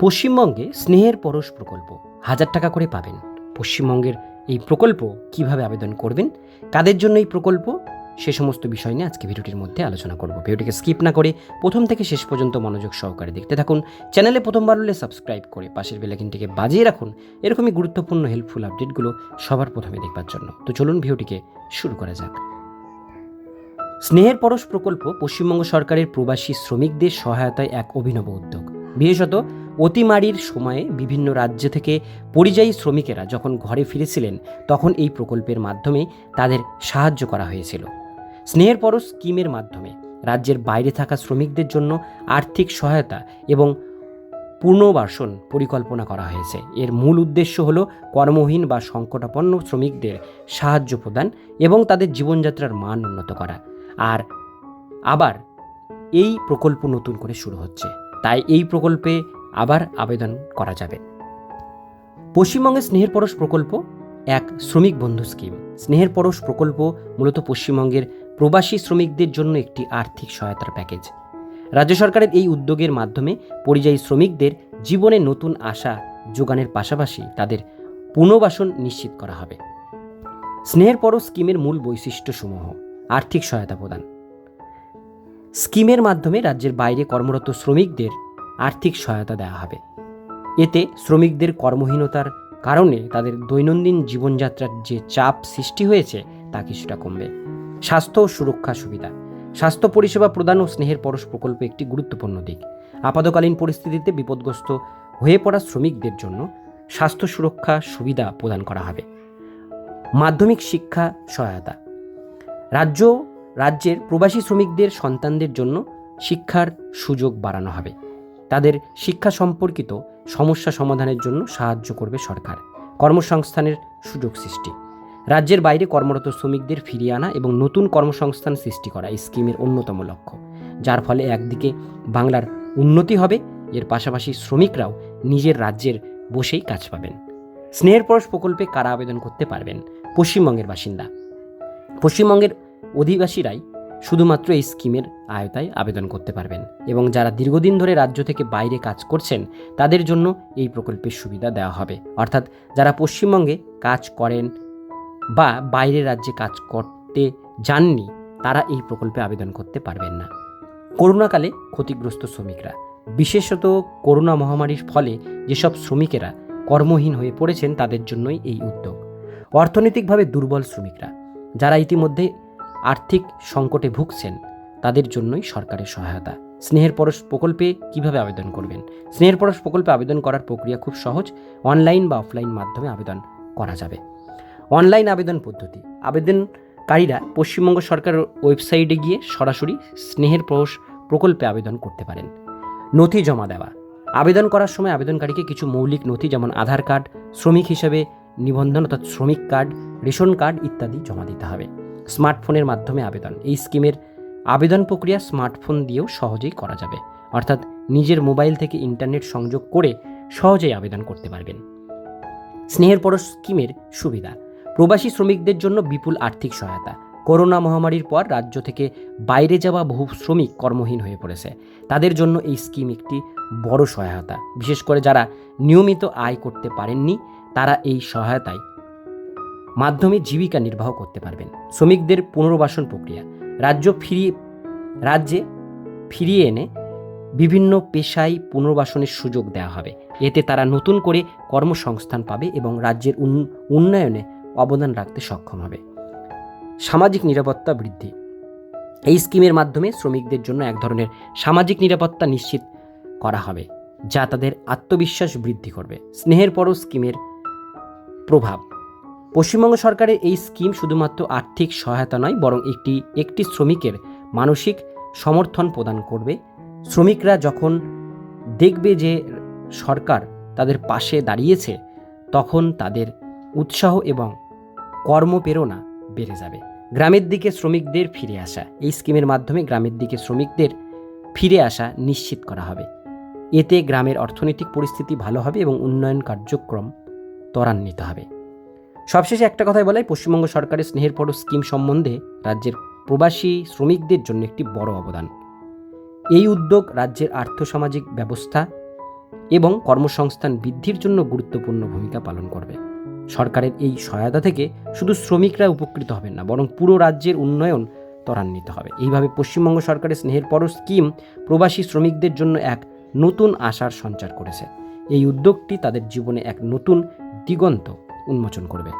পশ্চিমবঙ্গে স্নেহের পরশ প্রকল্প। হাজার টাকা করে পাবেন। পশ্চিমবঙ্গের এই প্রকল্প কীভাবে আবেদন করবেন, কাদের জন্য এই প্রকল্প, সে সমস্ত বিষয় নিয়ে আজকে ভিডিওটির মধ্যে আলোচনা করব। ভিডিওটিকে স্কিপ না করে প্রথম থেকে শেষ পর্যন্ত মনোযোগ সহকারে দেখতে থাকুন। চ্যানেলে প্রথমবার হলে সাবস্ক্রাইব করে পাশের বেলাকিনটিকে বাজিয়ে রাখুন। এরকমই গুরুত্বপূর্ণ হেল্পফুল আপডেটগুলো সবার প্রথমে দেখবার জন্য। তো চলুন ভিডিওটিকে শুরু করা যাক। স্নেহের পরশ প্রকল্প পশ্চিমবঙ্গ সরকারের প্রবাসী শ্রমিকদের সহায়তায় এক অভিনব উদ্যোগ। বিশেষত অতিমারির সময়ে বিভিন্ন রাজ্য থেকে পরিযায়ী শ্রমিকেরা যখন ঘরে ফিরেছিলেন, তখন এই প্রকল্পের মাধ্যমে তাদের সাহায্য করা হয়েছিল। স্নেহের পরশ স্কিমের মাধ্যমে রাজ্যের বাইরে থাকা শ্রমিকদের জন্য আর্থিক সহায়তা এবং পুনর্বাসন পরিকল্পনা করা হয়েছে। এর মূল উদ্দেশ্য হল কর্মহীন বা সংকটাপন্ন শ্রমিকদের সাহায্য প্রদান এবং তাদের জীবনযাত্রার মান উন্নত করা। আর আবার এই প্রকল্প নতুন করে শুরু হচ্ছে। তাই এই প্রকল্পে আবার আবেদন করা যাবে। পশ্চিমবঙ্গের স্নেহের পরশ প্রকল্প এক শ্রমিক বন্ধু স্কিম। স্নেহের পরশ প্রকল্প মূলত পশ্চিমবঙ্গের প্রবাসী শ্রমিকদের জন্য একটি আর্থিক সহায়তার প্যাকেজ। রাজ্য সরকারের এই উদ্যোগের মাধ্যমে পরিযায়ী শ্রমিকদের জীবনে নতুন আশা যোগানের পাশাপাশি তাদের পুনর্বাসন নিশ্চিত করা হবে। স্নেহের পরশ স্কিমের মূল বৈশিষ্ট্যসমূহ আর্থিক সহায়তা প্রদান। স্কিমের মাধ্যমে রাজ্যের বাইরে কর্মরত শ্রমিকদের আর্থিক সহায়তা দেওয়া হবে। এতে শ্রমিকদের কর্মহীনতার কারণে তাদের দৈনন্দিন জীবনযাত্রার যে চাপ সৃষ্টি হয়েছে, তা কিছুটা কমবে। স্বাস্থ্য ও সুরক্ষা সুবিধা। স্বাস্থ্য পরিষেবা প্রদান ও স্নেহের পরশ প্রকল্প একটি গুরুত্বপূর্ণ দিক। আপাতকালীন পরিস্থিতিতে বিপদগ্রস্ত হয়ে পড়া শ্রমিকদের জন্য স্বাস্থ্য সুরক্ষা সুবিধা প্রদান করা হবে। মাধ্যমিক শিক্ষা সহায়তা। রাজ্য, রাজ্যের প্রবাসী শ্রমিকদের সন্তানদের জন্য শিক্ষার সুযোগ বাড়ানো হবে। তাদের শিক্ষা সম্পর্কিত সমস্যা সমাধানের জন্য সাহায্য করবে সরকার। কর্মসংস্থানের সুযোগ সৃষ্টি। রাজ্যের বাইরে কর্মরত শ্রমিকদের ফিরিয়ে আনা এবং নতুন কর্মসংস্থান সৃষ্টি করা এই স্কিমের অন্যতম লক্ষ্য। যার ফলে একদিকে বাংলার উন্নতি হবে, এর পাশাপাশি শ্রমিকরাও নিজের রাজ্যের বসেই কাজ পাবেন। স্নেহের পরশ প্রকল্পে কারা আবেদন করতে পারবেন? পশ্চিমবঙ্গের বাসিন্দা। পশ্চিমবঙ্গের অধিবাসীরাই শুধুমাত্র এই স্কিমের আয়তায় আবেদন করতে পারবেন এবং যারা দীর্ঘদিন ধরে রাজ্য থেকে বাইরে কাজ করছেন, তাদের জন্য এই প্রকল্পের সুবিধা দেওয়া হবে। অর্থাৎ যারা পশ্চিমবঙ্গে কাজ করেন বা বাইরের রাজ্যে কাজ করতে যাননি, তারা এই প্রকল্পে আবেদন করতে পারবেন না। করোনাকালে ক্ষতিগ্রস্ত শ্রমিকরা, বিশেষত করোনা মহামারীর ফলে যেসব শ্রমিকেরা কর্মহীন হয়ে পড়েছেন, তাদের জন্যই এই উদ্যোগ। অর্থনৈতিকভাবে দুর্বল শ্রমিকরা, যারা ইতিমধ্যে আর্থিক সংকটে ভুগছেন, তাদের জন্যই সরকারের সহায়তা। স্নেহের পরশ প্রকল্পে কীভাবে আবেদন করবেন? স্নেহের পরশ প্রকল্পে আবেদন করার প্রক্রিয়া খুব সহজ। অনলাইন বা অফলাইন মাধ্যমে আবেদন করা যাবে। অনলাইন আবেদন পদ্ধতি। আবেদনকারীরা পশ্চিমবঙ্গ সরকারের ওয়েবসাইটে গিয়ে সরাসরি স্নেহের পরশ প্রকল্পে আবেদন করতে পারেন। নথি জমা দেওয়া। আবেদন করার সময় আবেদনকারীকে কিছু মৌলিক নথি যেমন আধার কার্ড, শ্রমিক হিসেবে নিবন্ধন অর্থাৎ শ্রমিক কার্ড, রেশন কার্ড ইত্যাদি জমা দিতে হবে। স্মার্টফোনের মাধ্যমে আবেদন। এই স্কিমের আবেদন প্রক্রিয়া স্মার্টফোন দিয়েও সহজেই করা যাবে। অর্থাৎ নিজের মোবাইল থেকে ইন্টারনেট সংযোগ করে সহজেই আবেদন করতে পারবেন। স্নেহের পর স্কিমের সুবিধা। প্রবাসী শ্রমিকদের জন্য বিপুল আর্থিক সহায়তা। করোনা মহামারীর পর রাজ্য থেকে বাইরে যাওয়া বহু শ্রমিক কর্মহীন হয়ে পড়েছে। তাদের জন্য এই স্কিম একটি বড় সহায়তা। বিশেষ করে যারা নিয়মিত আয় করতে পারেননি, তারা এই সহায়তায় মাধ্যমে জীবিকা নির্বাহ করতে পারবেন। শ্রমিকদের পুনর্বাসন প্রক্রিয়া। রাজ্য ফিরিয়ে, রাজ্যে ফিরিয়ে এনে বিভিন্ন পেশায় পুনর্বাসনের সুযোগ দেওয়া হবে। এতে তারা নতুন করে কর্মসংস্থান পাবে এবং রাজ্যের উন- উন্নয়নে অবদান রাখতে সক্ষম হবে। সামাজিক নিরাপত্তা বৃদ্ধি। এই স্কিমের মাধ্যমে শ্রমিকদের জন্য এক ধরনের সামাজিক নিরাপত্তা নিশ্চিত করা হবে, যা তাদের আত্মবিশ্বাস বৃদ্ধি করবে। স্নেহের পরও স্কিমের প্রভাব। পশ্চিমবঙ্গ সরকারের এই স্কিম শুধুমাত্র আর্থিক সহায়তা নয়, বরং একটি একটি শ্রমিকের মানসিক সমর্থন প্রদান করবে। শ্রমিকরা যখন দেখবে যে সরকার তাদের পাশে দাঁড়িয়েছে, তখন তাদের উৎসাহ এবং কর্মপ্রেরণা বেড়ে যাবে। গ্রামের দিকে শ্রমিকদের ফিরে আসা, এই স্কিমের মাধ্যমে গ্রামের দিকে শ্রমিকদের ফিরে আসা নিশ্চিত করা হবে। এতে গ্রামের অর্থনৈতিক পরিস্থিতি ভালো হবে এবং উন্নয়ন কার্যক্রম ত্বরান্বিত হবে। সবশেষে একটা কথাই বলাই, পশ্চিমবঙ্গ সরকারের স্নেহের পরশ স্কিম সম্বন্ধে রাজ্যের প্রবাসী শ্রমিকদের জন্য একটি বড় অবদান। এই উদ্যোগ রাজ্যের আর্থসামাজিক ব্যবস্থা এবং কর্মসংস্থান বৃদ্ধির জন্য গুরুত্বপূর্ণ ভূমিকা পালন করবে। সরকারের এই সহায়তা থেকে শুধু শ্রমিকরা উপকৃত হবেন না, বরং পুরো রাজ্যের উন্নয়ন ত্বরান্বিত হবে। এইভাবে পশ্চিমবঙ্গ সরকারের স্নেহের পরশ স্কিম প্রবাসী শ্রমিকদের জন্য এক নতুন আশার সঞ্চার করেছে। এই উদ্যোগটি তাদের জীবনে এক নতুন দিগন্ত উন্মোচন করবে।